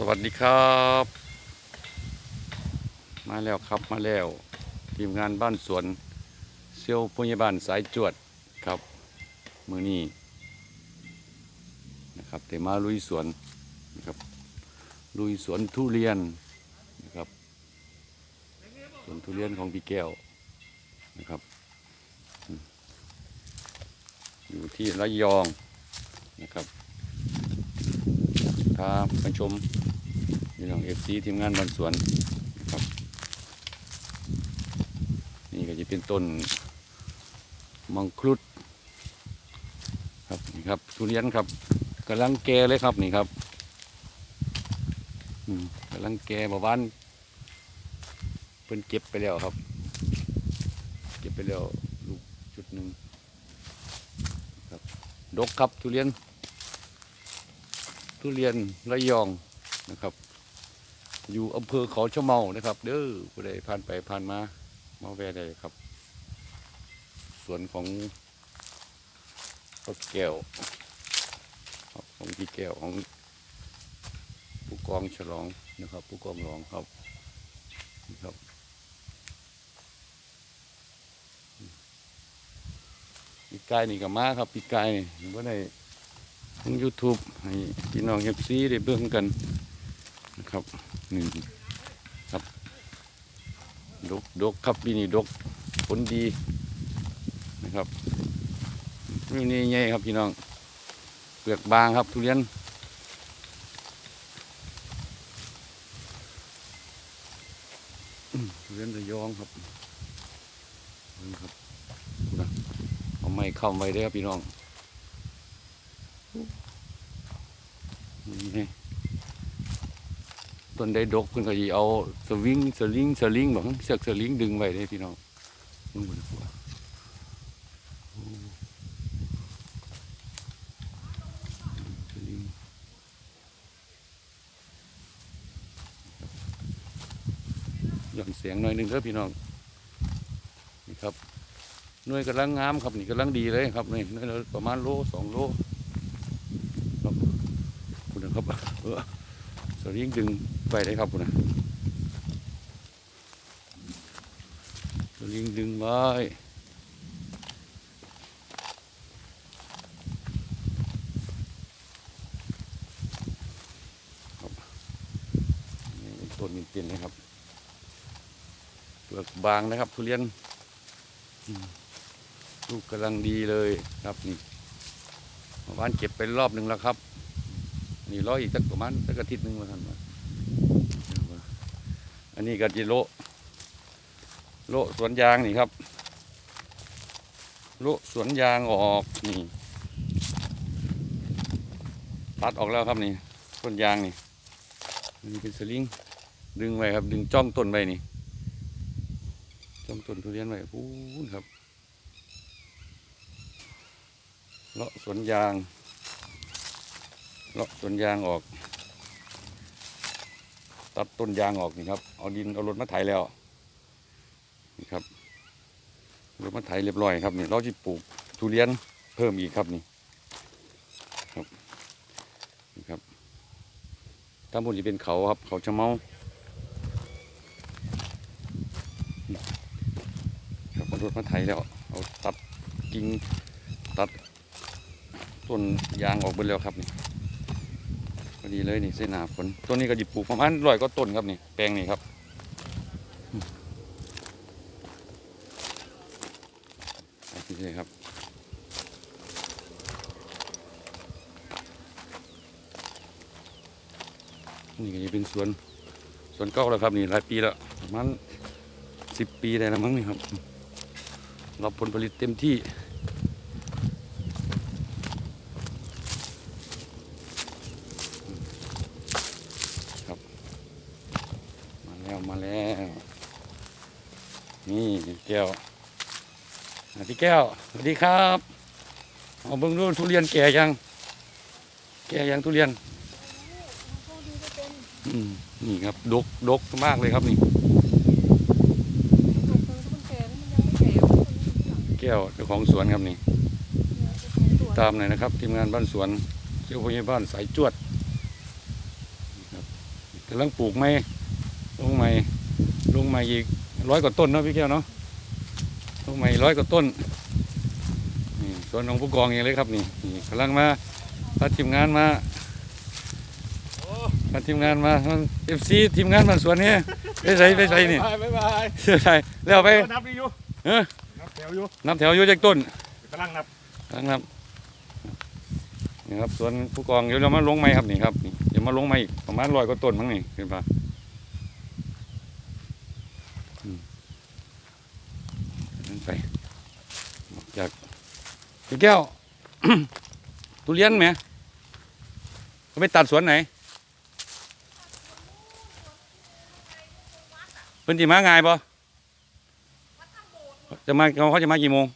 สวัสดีครับ มาแล้วครับมาแล้ว ทีมงานบ้านสวนเซียวพยาบาลสายจวดครับมือนี้นะครับแต่มาลุยสวนนะครับลุยสวนทุเรียนนะครับสวนทุเรียนของพี่แก้วนะครับ อยู่ที่ระยองนะครับพาไปชม นี่ของเอฟซีทีมงานบ้านสวนครับ นี่ก็จะเป็นต้นมังคุดครับนี่ครับทุเรียนครับกำลังแก่เลยครับนี่ครับกำลังแก่บ่บ้านเพิ่นเก็บไปแล้วครับ เก็บไปแล้วลูกชุดหนึ่งครับดกครับทุเรียน ทุเรียนระยองนะครับ อยู่อำเภอเขาชะเมานะครับ เด้อผู้ใดผ่านไปผ่านมามาแวะได้ครับ สวนของพ่อแก้วของพี่แก้วของผู้กองฉลองนะครับ ผู้กองรองครับนี่ครับปีกายนี่กับมาครับปีกายนี่ว่าได้ทาง YouTube ให้พี่น้องเอฟซีได้เบิ่งกันนะครับ นี่ครับ ดกดกครับปีนี้ดกผลดีนะครับนี่นี่ใหญ่ครับพี่น้อง เปลือกบางครับทุเรียนทุเรียนระยองครับนี่ครับนะเอาไม้เข้าไว้ได้ครับพี่น้องนี่ ต้นได้ดกเพิ่นก็สิเอาสวิงสลิงสลิงบังเสือกสลิงดึงไว้เด้พี่น้องมึงบ่ได้กลัวโอ้สลิงหย่อนเสียงหน่อยหนึงเด้อพี่น้องนี่ครับหน่วยกำลังงามครับนี่กำลังดีเลยครับนี่น่วยประมาณโลสองโลคุณนะครับ เออสลิงดึงไปได้ครับคุณนะสลิงดึงไว้ครับนี่ต้นนี้เป็นนะครับเปลือกบางนะครับ ทุเรียนลูกกำลังดีเลยครับนี่วานเก็บไปรอบหนึ่งแล้วครับ นี่ร้อยอีกสักประมาณสักอาทิตย์หนึ่งมาทันมาอันนี้ก็จิโลโลสวนยางนี่ครับ โลสวนยางออกนี่ตัดออกแล้วครับนี่ต้นยางนี่นี่เป็นสลิงดึงไว้ครับ ดึงจ้องต้นไว้นี่จ้องต้นทุเรียนไว้พูนครับเลาะสวนยาง เลาะสวนยางออก ตัดต้นยางออกนี่ครับ เอาดินเอารถมาไถแล้วนี่ครับรถมาไถเรียบร้อยครับนี่เราจะปลูกทุเรียนเพิ่มอีกครับนี่ครับนี่ครับถ้าบุญจะเป็นเขาครับ เขาจะเมาครับเอารถมาไถแล้วเอาตัดกิ่งตัดต้นยางออกไปแล้วครับนี่ อดีเลยนี่เส้นหนาฝนต้นนี้ก็หยิบปลูกประมาณร้อยก็ต้นครับนี่แปลงนี่ครับเอาที่นี่ครับนี่ก็จะเป็นสวนสวนเก่าแล้วครับนี่หลายปีแล้วประมาณสิบปีได้แล้วมั้งนี่ครับรับผลผลิตเต็มที่ มาแล้ว นี่แก้วพี่แก้วสวัสดีครับเอาเบิ่งดูทุเรียนแก่ยัง แก่ยังทุเรียนอืมนี่ครับดกดกมากเลยครับนี่แก้วเจ้าของสวนครับนี่ ตามหน่อยนะครับ ทีมงานบ้านสวนเจ้าพยาบ้านสายจวดกำลังปลูกไหม ลงใหม่อีกร้อยกว่าต้นเนาะพี่แก้วเนาะลงใหม่ร้อยกว่าต้นนี่สวนของผู้กองเองเลยครับนี่นี่กำลังมาพาทีมงานมาพาทีมงานมาเอฟซีทีมงานมันสวนนี้ไปใส่ไปใส่นี่บายบายบายเชื่อใส่แล้วไปนับดิอยู่เออนับแถวอยู่นับแถวอยู่จากต้นกำลังนับนะครับนี่ครับส่วนผู้กองเดี๋ยวเรามาลงไม้ครับนี่ครับนี่เดี๋ยวมาลงไม้อีกประมาณร้อยกว่าต้นมั้งนี่เห็นปะอืมนั่นไปออก จากพี่แก้ว ทุเรียนไหมเขาไปตัดสวนไหนเพิ่นจีมาง่ายปะจะมาเขาจะมากี่โมง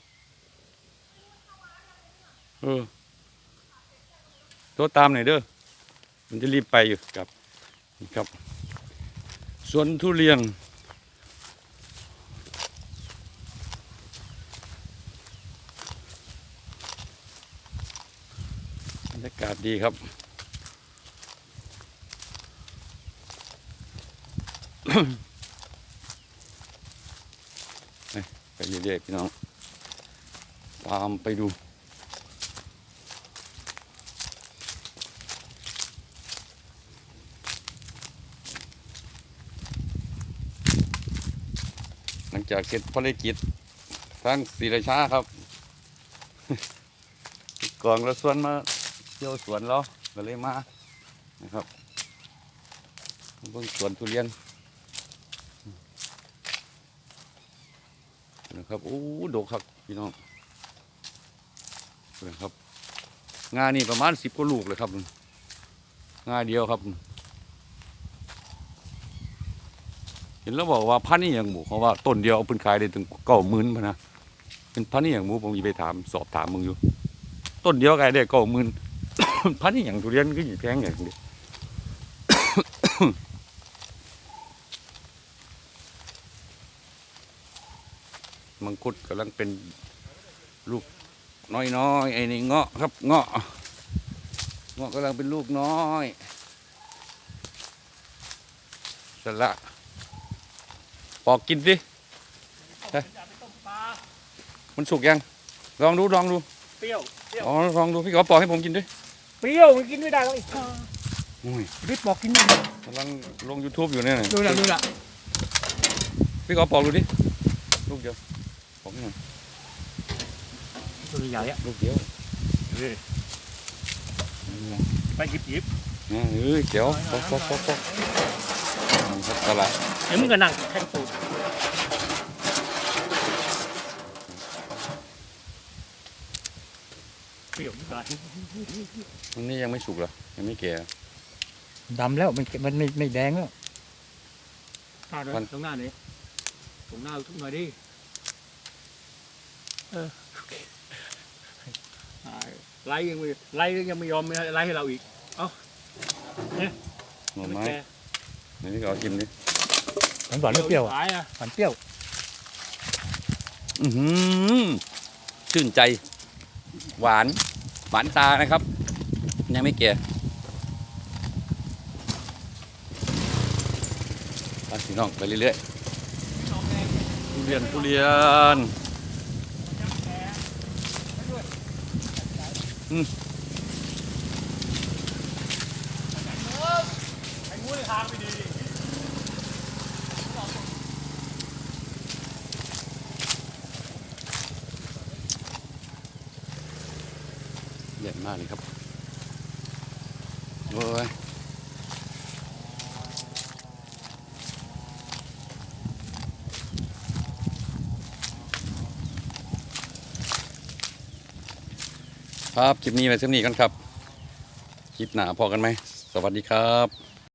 เออโทรตามหน่อยเด้อมันจะรีบไปอยู่ครับนี่ครับสวนทุเรียน บรรยาศดีครับ ไปเรื่อยๆพี่น้อง ตามไปดูหลังจากเสร็จภารกิจทางศรีราชาครับ กองละส่วนมา ที่ยวสวนเราก็เลยมานะครับมาเบิ่งสวนทุเรียนนะครับโอ้ดกครับพี่น้องนะครับงานนี่ประมาณสิบกว่าลูกเลยครับงานเดียวครับเห็นแล้วบอกว่าพันนี่อย่างหมูเพราะว่าต้นเดียวเอาป็นขายได้ถึงเก้าหมื่นพะนะเป็นพันนี่อย่างหมูผมจะไปถามสอบถามมึงอยู่ ต้นเดียวขายได้เก้าหมื่น พันนี่อย่างทุเรียนก็ยิ่งแพงอย่างเดียวมังคุดกำลังเป็นลูกน้อยๆไอ้นี่เงาะครับเงาะเงาะกำลังเป็นลูกน้อยสละปอกกินสิเฮ้ยมันสุกยัง ลองดูลองดูเปรี้ยวเปรี้ยว อ๋อ ลองดูพี่ขอปอกให้ผมกินดิ เปรี้ยวมันกินไม่ได้หรอกไอ้ห่าอุ้ยรีบบอกกินไม่ได้กำลังลง YouTube อยู่เนี่ยดูละดูละพี่ขอปอกดูดิลูกเดียวปอกให้หน่อยดูใหญ่อะลูกเดียวไปหยิบหยิบเนี่ยเอ้ยเจ๋วปอกปอกปอกปอกนี่ครับตลาดเดี๋ยวมึงก็นั่งแทงตูด เปรี้ยวไม่ได้มันนี่ยังไม่สุกเหรอ ยังไม่แก่ดำแล้วมันมันไม่ไม่แดงแล้วหน้าเลยมัน ตรงหน้านี้ตรงหน้าทุกหน่อยดิเอออ่าไล่ยังไม่ไล่ยังไม่ยอมไล่ให้เราอีกหน่อไม้แกไหนพี่ขอชิมดิ มันหวานหรือเปรี้ยวอะตายอะหวานเปรี้ยว อือหือชื่นใจ หวาน หวานตานะครับ ยังไม่แก่ไปพี่น้องไปเรื่อยๆทุเรียนทุเรียนอืมไอ้งูในทางไม่ดี เด็ดมากเลยครับโอ้ยครับ คลิปนี้ไปเส้นนี้กันครับ คลิปหนาพอกันไหม สวัสดีครับ